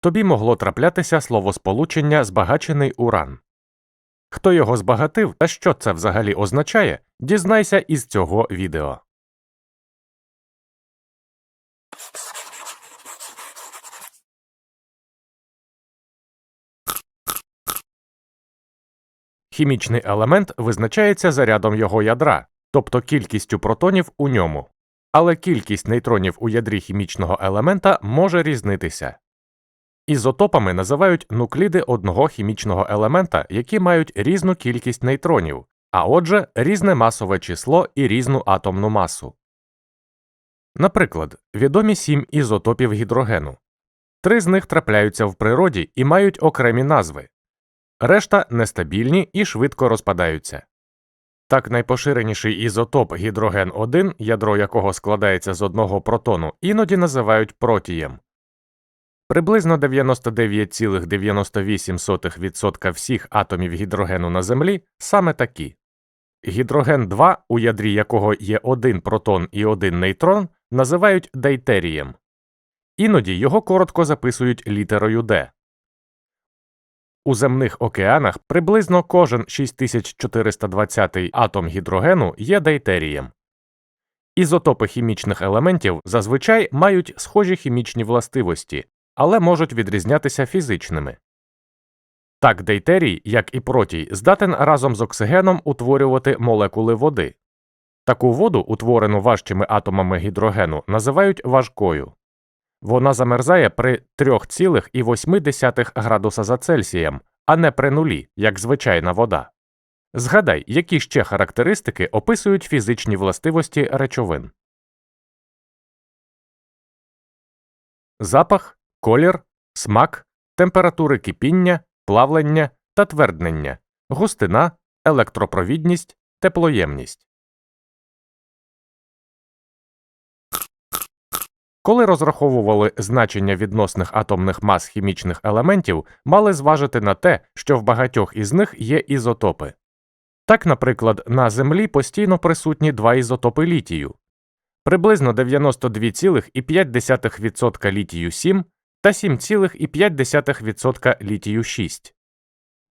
тобі могло траплятися словосполучення збагачений уран. Хто його збагатив та що це взагалі означає, дізнайся із цього відео. Хімічний елемент визначається зарядом його ядра, тобто кількістю протонів у ньому. Але кількість нейтронів у ядрі хімічного елемента може різнитися. Ізотопами називають нукліди одного хімічного елемента, які мають різну кількість нейтронів, а отже, різне масове число і різну атомну масу. Наприклад, відомі сім ізотопів гідрогену. Три з них трапляються в природі і мають окремі назви, решта нестабільні і швидко розпадаються. Так найпоширеніший ізотоп гідроген 1, ядро якого складається з одного протону, іноді називають протієм. Приблизно 99,98% всіх атомів гідрогену на Землі саме такі. Гідроген 2, у ядрі якого є один протон і один нейтрон, називають дейтерієм. Іноді його коротко записують літерою Д. У земних океанах приблизно кожен 6420 атом гідрогену є дейтерієм. Ізотопи хімічних елементів зазвичай мають схожі хімічні властивості, але можуть відрізнятися фізичними. Так дейтерій, як і протій, здатен разом з оксигеном утворювати молекули води. Таку воду, утворену важчими атомами гідрогену, називають важкою. Вона замерзає при 3,8 градуса за Цельсієм, а не при нулі, як звичайна вода. Згадай, які ще характеристики описують фізичні властивості речовин. Запах, колір, смак, температури кипіння, плавлення та тверднення, густина, електропровідність, теплоємність. Коли розраховували значення відносних атомних мас хімічних елементів, мали зважити на те, що в багатьох із них є ізотопи. Так, наприклад, на Землі постійно присутні два ізотопи літію приблизно 92,5% літію 7 та 7,5% літію 6.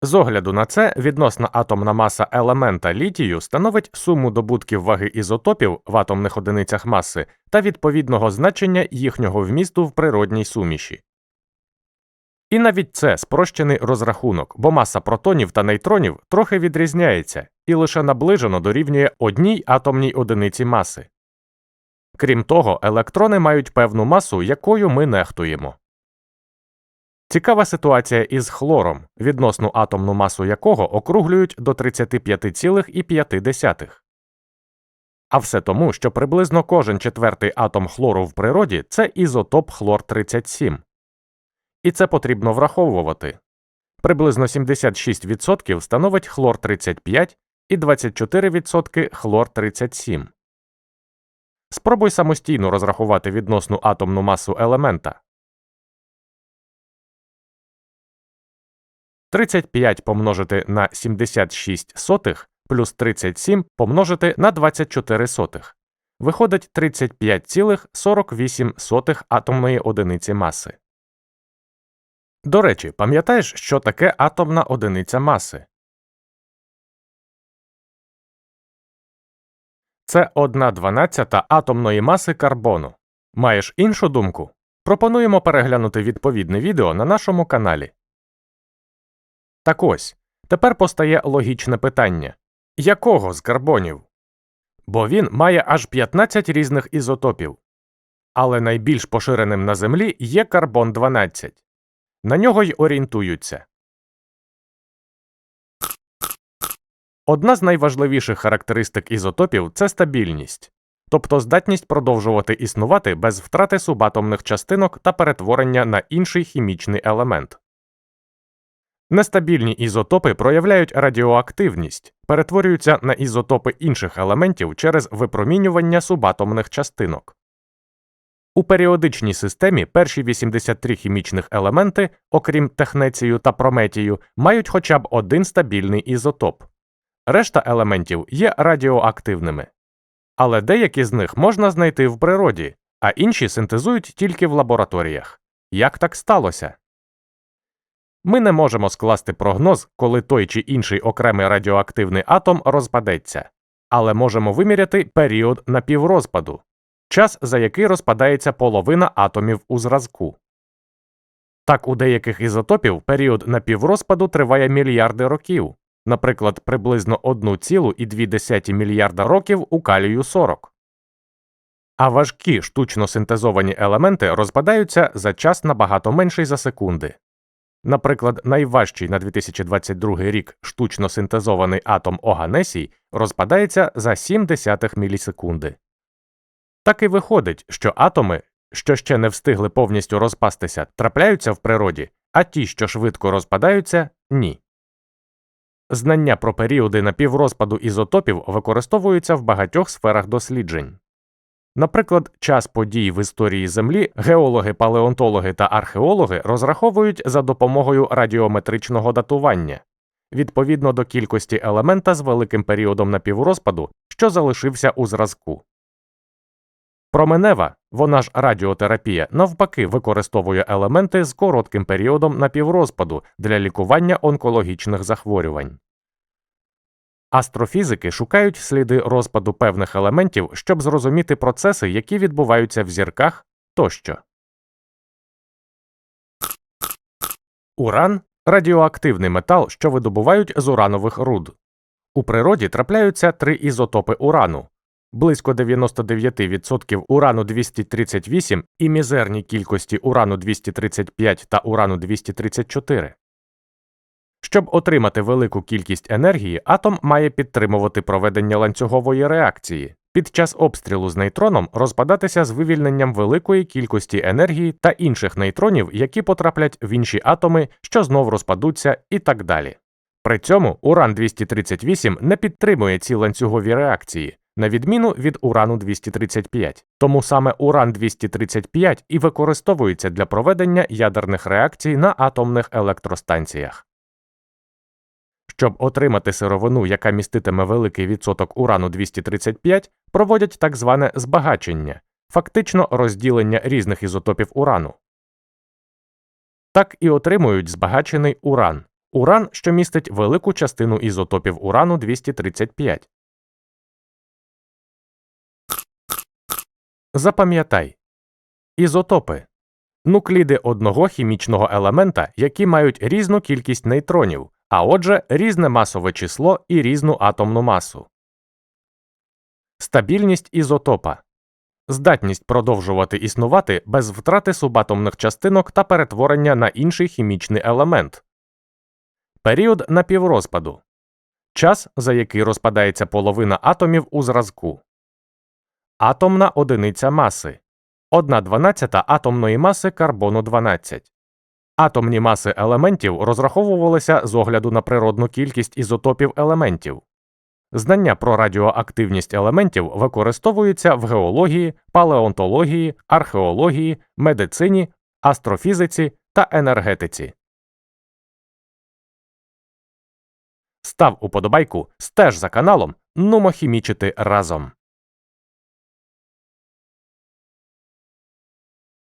З огляду на це відносна атомна маса елемента літію становить суму добутків ваги ізотопів в атомних одиницях маси та відповідного значення їхнього вмісту в природній суміші. І навіть це спрощений розрахунок, бо маса протонів та нейтронів трохи відрізняється і лише наближено дорівнює одній атомній одиниці маси. Крім того, електрони мають певну масу, якою ми нехтуємо. Цікава ситуація із хлором, відносну атомну масу якого округлюють до 35,5. А все тому, що приблизно кожен четвертий атом хлору в природі це ізотоп хлор 37. І це потрібно враховувати. Приблизно 76% становить хлор 35 і 24% хлор 37. Спробуй самостійно розрахувати відносну атомну масу елемента. 35 помножити на 76 сотих плюс 37 помножити на 24 сотих. Виходить 35,48 атомної одиниці маси. До речі, пам'ятаєш, що таке атомна одиниця маси? Це 1 дванадцята атомної маси карбону. Маєш іншу думку? Пропонуємо переглянути відповідне відео на нашому каналі. Так ось, тепер постає логічне питання якого з карбонів? Бо він має аж 15 різних ізотопів. Але найбільш поширеним на Землі є карбон 12. На нього й орієнтуються. Одна з найважливіших характеристик ізотопів це стабільність, тобто здатність продовжувати існувати без втрати субатомних частинок та перетворення на інший хімічний елемент. Нестабільні ізотопи проявляють радіоактивність, перетворюються на ізотопи інших елементів через випромінювання субатомних частинок. У періодичній системі перші 83 хімічних елементи, окрім технецію та прометію, мають хоча б один стабільний ізотоп. Решта елементів є радіоактивними. Але деякі з них можна знайти в природі, а інші синтезують тільки в лабораторіях. Як так сталося? Ми не можемо скласти прогноз, коли той чи інший окремий радіоактивний атом розпадеться, але можемо виміряти період напіврозпаду, час, за який розпадається половина атомів у зразку. Так, у деяких ізотопів період напіврозпаду триває мільярди років, наприклад, приблизно 1,2 мільярда років у калію 40. А важкі штучно синтезовані елементи розпадаються за час набагато менший за секунди. Наприклад, найважчий на 2022 рік штучно синтезований атом Оганесій розпадається за 0,7 мілісекунди. Так і виходить, що атоми, що ще не встигли повністю розпастися, трапляються в природі, а ті, що швидко розпадаються, ні. Знання про періоди напіврозпаду ізотопів використовуються в багатьох сферах досліджень. Наприклад, час подій в історії Землі геологи, палеонтологи та археологи розраховують за допомогою радіометричного датування відповідно до кількості елемента з великим періодом напіврозпаду, що залишився у зразку. Променева, вона ж радіотерапія, навпаки використовує елементи з коротким періодом напіврозпаду для лікування онкологічних захворювань. Астрофізики шукають сліди розпаду певних елементів, щоб зрозуміти процеси, які відбуваються в зірках тощо. Уран радіоактивний метал, що видобувають з уранових руд. У природі трапляються три ізотопи урану близько 99% урану 238 і мізерні кількості урану 235 та урану 234. Щоб отримати велику кількість енергії, атом має підтримувати проведення ланцюгової реакції, під час обстрілу з нейтроном розпадатися з вивільненням великої кількості енергії та інших нейтронів, які потраплять в інші атоми, що знов розпадуться, і так далі. При цьому уран 238 не підтримує ці ланцюгові реакції, на відміну від урану 235, тому саме уран 235 і використовується для проведення ядерних реакцій на атомних електростанціях. Щоб отримати сировину, яка міститиме великий відсоток урану 235, проводять так зване збагачення, фактично розділення різних ізотопів урану. Так і отримують збагачений уран уран, що містить велику частину ізотопів урану 235. Запам'ятай ізотопи нукліди одного хімічного елемента, які мають різну кількість нейтронів а отже, різне масове число і різну атомну масу. Стабільність ізотопа здатність продовжувати існувати без втрати субатомних частинок та перетворення на інший хімічний елемент. Період напіврозпаду час, за який розпадається половина атомів у зразку. Атомна одиниця маси 1 дванадцята атомної маси карбону 12 Атомні маси елементів розраховувалися з огляду на природну кількість ізотопів елементів. Знання про радіоактивність елементів використовуються в геології, палеонтології, археології, медицині, астрофізиці та енергетиці. Став уподобайку, стеж за каналом, нумо хімічити разом.